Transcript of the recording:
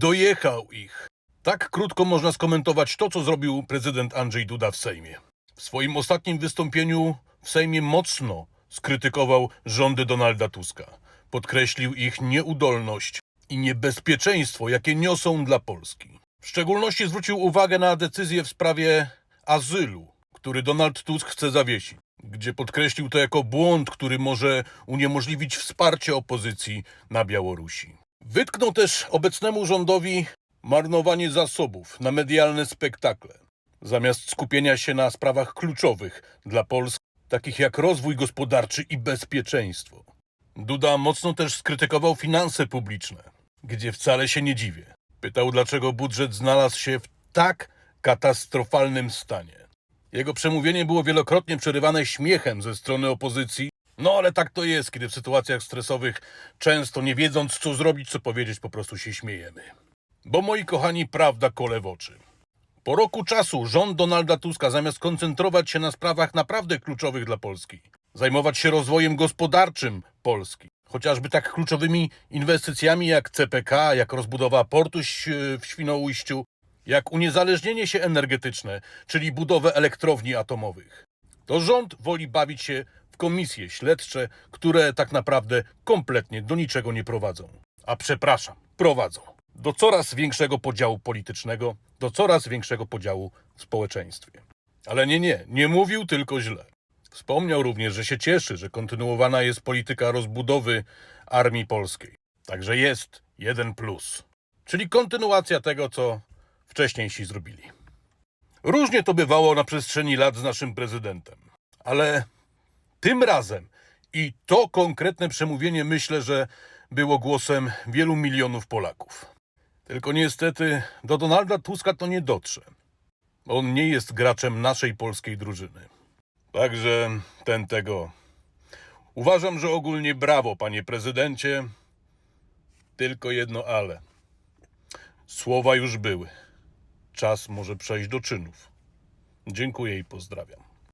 Dojechał ich. Tak krótko można skomentować to, co zrobił prezydent Andrzej Duda w Sejmie. W swoim ostatnim wystąpieniu w Sejmie mocno skrytykował rządy Donalda Tuska. Podkreślił ich nieudolność i niebezpieczeństwo, jakie niosą dla Polski. W szczególności zwrócił uwagę na decyzję w sprawie azylu, który Donald Tusk chce zawiesić, gdzie podkreślił to jako błąd, który może uniemożliwić wsparcie opozycji na Białorusi. Wytknął też obecnemu rządowi marnowanie zasobów na medialne spektakle, zamiast skupienia się na sprawach kluczowych dla Polski, takich jak rozwój gospodarczy i bezpieczeństwo. Duda mocno też skrytykował finanse publiczne, gdzie wcale się nie dziwię. Pytał, dlaczego budżet znalazł się w tak katastrofalnym stanie. Jego przemówienie było wielokrotnie przerywane śmiechem ze strony opozycji. No ale tak to jest, kiedy w sytuacjach stresowych, często nie wiedząc co zrobić, co powiedzieć, po prostu się śmiejemy. Bo moi kochani, prawda kole w oczy. Po roku czasu rząd Donalda Tuska zamiast koncentrować się na sprawach naprawdę kluczowych dla Polski, zajmować się rozwojem gospodarczym Polski, chociażby tak kluczowymi inwestycjami jak CPK, jak rozbudowa portu w Świnoujściu, jak uniezależnienie się energetyczne, czyli budowę elektrowni atomowych. To rząd woli bawić się komisje śledcze, które tak naprawdę kompletnie do niczego nie prowadzą. A przepraszam, prowadzą. Do coraz większego podziału politycznego, do coraz większego podziału w społeczeństwie. Ale nie, nie, nie mówił tylko źle. Wspomniał również, że się cieszy, że kontynuowana jest polityka rozbudowy armii polskiej. Także jest jeden plus. Czyli kontynuacja tego, co wcześniejsi zrobili. Różnie to bywało na przestrzeni lat z naszym prezydentem, ale tym razem i to konkretne przemówienie myślę, że było głosem wielu milionów Polaków. Tylko niestety do Donalda Tuska to nie dotrze. On nie jest graczem naszej polskiej drużyny. Także ten tego. Uważam, że ogólnie brawo, panie prezydencie. Tylko jedno ale. Słowa już były. Czas może przejść do czynów. Dziękuję i pozdrawiam.